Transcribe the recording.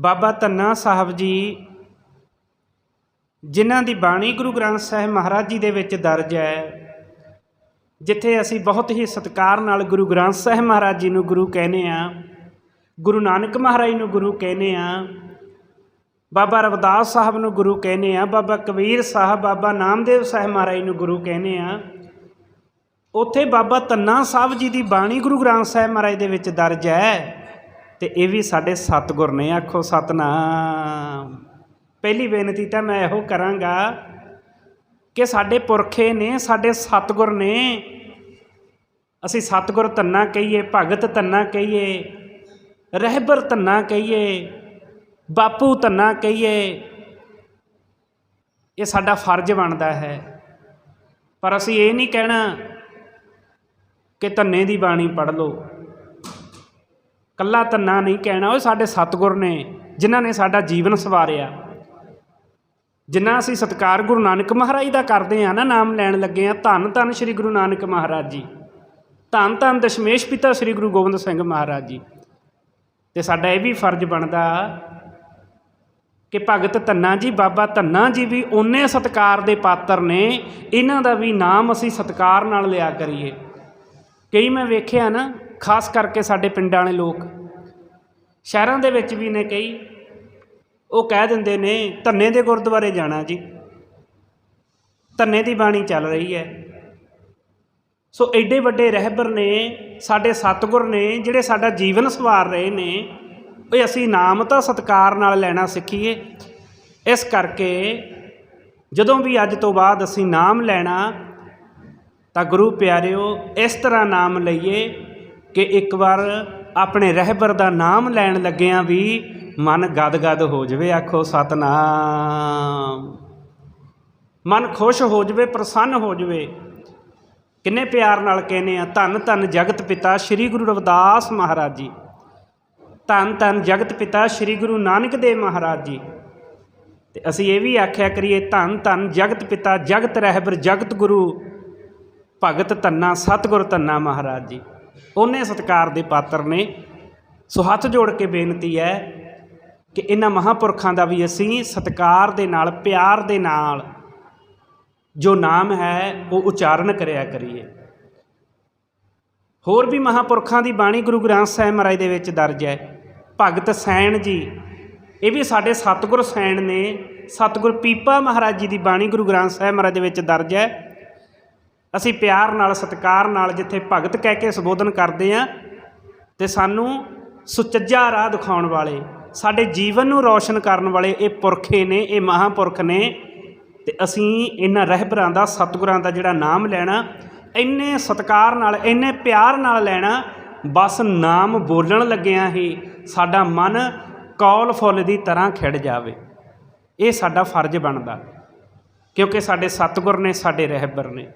ਬਾਬਾ ਧੰਨਾ ਸਾਹਿਬ ਜੀ, ਜਿਨ੍ਹਾਂ ਦੀ ਬਾਣੀ ਗੁਰੂ ਗ੍ਰੰਥ ਸਾਹਿਬ ਮਹਾਰਾਜ ਜੀ ਦੇ ਵਿੱਚ ਦਰਜ ਹੈ, ਜਿੱਥੇ ਅਸੀਂ ਬਹੁਤ ਹੀ ਸਤਿਕਾਰ ਨਾਲ ਗੁਰੂ ਗ੍ਰੰਥ ਸਾਹਿਬ ਮਹਾਰਾਜ ਜੀ ਨੂੰ ਗੁਰੂ ਕਹਿੰਦੇ ਆ ਗੁਰੂ ਨਾਨਕ ਮਹਾਰਾਜ ਨੂੰ ਗੁਰੂ ਕਹਿੰਦੇ ਆ ਬਾਬਾ ਰਵਿਦਾਸ ਸਾਹਿਬ ਨੂੰ ਗੁਰੂ ਕਹਿੰਦੇ ਆ ਬਾਬਾ ਕਬੀਰ ਸਾਹਿਬ, ਬਾਬਾ ਨਾਮਦੇਵ ਸਾਹਿਬ ਮਹਾਰਾਜ ਨੂੰ ਗੁਰੂ ਕਹਿੰਦੇ ਆ ਉੱਥੇ ਬਾਬਾ ਧੰਨਾ ਸਾਹਿਬ ਜੀ ਦੀ ਬਾਣੀ ਗੁਰੂ ਗ੍ਰੰਥ ਸਾਹਿਬ ਮਹਾਰਾਜ ਦੇ ਵਿੱਚ ਦਰਜ ਹੈ। ਤੇ ਇਹ ਵੀ ਸਾਡੇ ਸਤਿਗੁਰ ਨੇ ਆਖੋ, ਸਤਨਾਮ। ਪਹਿਲੀ ਬੇਨਤੀ ਤਾਂ ਮੈਂ ਇਹੋ ਕਰਾਂਗਾ ਕਿ ਸਾਡੇ ਪੁਰਖੇ ਨੇ, ਸਾਡੇ ਸਤਿਗੁਰ ਨੇ, ਅਸੀਂ ਸਤਿਗੁਰ ਧੰਨਾ ਕਹੀਏ, ਭਗਤ ਧੰਨਾ ਕਹੀਏ, ਰਹਿਬਰ ਧੰਨਾ ਕਹੀਏ, ਬਾਪੂ ਧੰਨਾ ਕਹੀਏ, ਇਹ ਸਾਡਾ ਫਰਜ਼ ਬਣਦਾ ਹੈ। ਪਰ ਅਸੀਂ ਇਹ ਨਹੀਂ ਕਹਿਣਾ ਕਿ ਧੰਨੇ ਦੀ ਬਾਣੀ ਪੜ੍ਹ ਲਓ। ਕੱਲਾ ਧੰਨਾ ਨਹੀਂ ਕਹਿਣਾ, ਉਹ ਸਾਡੇ ਸਤਿਗੁਰ ਨੇ, ਜਿਨ੍ਹਾਂ ਨੇ ਸਾਡਾ ਜੀਵਨ ਸਵਾਰਿਆ। ਜਿੰਨਾ ਅਸੀਂ ਸਤਕਾਰ ਗੁਰੂ ਨਾਨਕ ਮਹਾਰਾਜ ਦਾ ਕਰਦੇ ਆ ਨਾ, ਨਾਮ ਲੈਣ ਲੱਗੇ ਆ ਧੰਨ ਧੰਨ ਸ੍ਰੀ ਗੁਰੂ ਨਾਨਕ ਮਹਾਰਾਜ ਜੀ। ਧੰਨ ਧੰਨ ਦਸ਼ਮੇਸ਼ ਪਿਤਾ ਸ੍ਰੀ ਗੁਰੂ ਗੋਬਿੰਦ ਸਿੰਘ ਮਹਾਰਾਜ ਜੀ। ਤੇ ਸਾਡਾ ਇਹ ਵੀ ਫਰਜ਼ ਬਣਦਾ ਕਿ ਭਗਤ ਧੰਨਾ ਜੀ, ਬਾਬਾ ਧੰਨਾ ਜੀ ਵੀ ਉਹਨੇ ਸਤਕਾਰ ਦੇ ਪਾਤਰ ਨੇ, ਇਹਨਾਂ ਦਾ ਵੀ ਨਾਮ ਅਸੀਂ ਸਤਕਾਰ ਨਾਲ ਲਿਆ ਕਰੀਏ। ਕਈ ਮੈਂ ਵੇਖਿਆ ਨਾ ਖਾਸ ਕਰਕੇ ਸਾਡੇ ਪਿੰਡਾਂ ਵਾਲੇ ਲੋਕ ਸ਼ਹਿਰਾਂ ਦੇ ਵਿੱਚ ਵੀ ਨੇ ਕਈ, ਉਹ ਕਹਿ ਦਿੰਦੇ ਨੇ, ਧੰਨੇ ਦੇ ਗੁਰਦੁਆਰੇ ਜਾਣਾ ਜੀ। ਧੰਨੇ ਦੀ ਬਾਣੀ ਚੱਲ ਰਹੀ ਹੈ। ਸੋ ਐਡੇ ਵੱਡੇ ਰਹਿਬਰ ਨੇ, ਸਾਡੇ ਸਤਿਗੁਰ ਨੇ, ਜਿਹੜੇ ਸਾਡਾ ਜੀਵਨ ਸਵਾਰ ਰਹੇ ਨੇ ਉਹ ਅਸੀਂ ਨਾਮ ਤਾਂ ਸਤਕਾਰ ਨਾਲ ਲੈਣਾ ਸਿੱਖੀਏ। ਇਸ ਕਰਕੇ ਜਦੋਂ ਵੀ ਅੱਜ ਤੋਂ ਬਾਅਦ ਅਸੀਂ ਨਾਮ ਲੈਣਾ, ਤਾਂ ਗੁਰੂ ਪਿਆਰਿਓ, ਇਸ ਤਰ੍ਹਾਂ ਨਾਮ ਲਈਏ ਕਿ ਇੱਕ ਵਾਰ ਆਪਣੇ ਰਹਿਬਰ ਦਾ ਨਾਮ ਲੈਣ ਲੱਗਿਆਂ ਵੀ ਮਨ ਗਦਗਦ ਹੋ ਜਾਵੇ, ਆਖੋ ਸਤਨਾਮ। ਮਨ ਖੁਸ਼ ਹੋ ਜਾਵੇ, ਪ੍ਰਸੰਨ ਹੋ ਜਾਵੇ। ਕਿੰਨੇ ਪਿਆਰ ਨਾਲ ਕਹਿੰਦੇ ਆ, ਧੰਨ ਧੰਨ ਜਗਤ ਪਿਤਾ ਸ੍ਰੀ ਗੁਰੂ ਰਵਿਦਾਸ ਮਹਾਰਾਜ ਜੀ। ਧੰਨ ਧੰਨ ਜਗਤ ਪਿਤਾ ਸ੍ਰੀ ਗੁਰੂ ਨਾਨਕ ਦੇਵ ਮਹਾਰਾਜ ਜੀ। ਤੇ ਅਸੀਂ ਇਹ ਵੀ ਆਖਿਆ ਕਰੀਏ, ਧੰਨ ਧੰਨ ਜਗਤ ਪਿਤਾ, ਜਗਤ ਰਹਿਬਰ, ਜਗਤ ਗੁਰੂ, ਭਗਤ ਧੰਨਾ, ਸਤਿਗੁਰ ਧੰਨਾ ਮਹਾਰਾਜ ਜੀ। ਉਹਨੇ ਸਤਕਾਰ ਦੇ ਪਾਤਰ ਨੇ ਸੋ ਹੱਥ ਜੋੜ ਕੇ ਬੇਨਤੀ ਹੈ ਕਿ ਇਹਨਾਂ ਮਹਾਪੁਰਖਾਂ ਦਾ ਵੀ ਅਸੀਂ ਸਤਕਾਰ ਦੇ ਨਾਲ, ਪਿਆਰ ਦੇ ਨਾਲ ਜੋ ਨਾਮ ਹੈ, ਉਹ ਉਚਾਰਨ ਕਰਿਆ ਕਰੀਏ। ਹੋਰ ਵੀ ਮਹਾਪੁਰਖਾਂ ਦੀ ਬਾਣੀ ਗੁਰੂ ਗ੍ਰੰਥ ਸਾਹਿਬ ਮਹਾਰਾਜ ਦੇ ਵਿੱਚ ਦਰਜ ਹੈ, ਭਗਤ ਸੈਣ ਜੀ। ਇਹ ਵੀ ਸਾਡੇ ਸਤਿਗੁਰ ਸੈਣ ਨੇ, ਸਤਿਗੁਰ ਪੀਪਾ ਮਹਾਰਾਜ ਜੀ ਦੀ ਬਾਣੀ ਗੁਰੂ ਗ੍ਰੰਥ ਸਾਹਿਬ ਮਹਾਰਾਜ ਦੇ ਵਿੱਚ ਦਰਜ ਹੈ। ਅਸੀਂ ਪਿਆਰ ਨਾਲ, ਸਤਿਕਾਰ ਨਾਲ ਜਿੱਥੇ ਭਗਤ ਕਹਿ ਕੇ ਸੰਬੋਧਨ ਕਰਦੇ ਆ ਤੇ ਸਾਨੂੰ ਸੁਚੱਜਾ ਰਾਹ ਦਿਖਾਉਣ ਵਾਲੇ, ਸਾਡੇ ਜੀਵਨ ਨੂੰ ਰੌਸ਼ਨ ਕਰਨ ਵਾਲੇ ਇਹ ਪੁਰਖੇ ਨੇ, ਇਹ ਮਹਾਪੁਰਖ ਨੇ ਤੇ ਅਸੀਂ ਇਹਨਾਂ ਰਹਿਬਰਾਂ ਦਾ, ਸਤਿਗੁਰਾਂ ਦਾ ਜਿਹੜਾ ਨਾਮ ਲੈਣਾ, ਇੰਨੇ ਸਤਿਕਾਰ ਨਾਲ, ਇੰਨੇ ਪਿਆਰ ਨਾਲ ਲੈਣਾ, ਬਸ ਨਾਮ ਬੋਲਣ ਲੱਗਿਆਂ ਹੀ ਸਾਡਾ ਮਨ ਕੌਲ ਫੁੱਲ ਦੀ ਤਰ੍ਹਾਂ ਖਿੜ ਜਾਵੇ। ਇਹ ਸਾਡਾ ਫਰਜ਼ ਬਣਦਾ, ਕਿਉਂਕਿ ਸਾਡੇ ਸਤਿਗੁਰ ਨੇ, ਸਾਡੇ ਰਹਿਬਰ ਨੇ।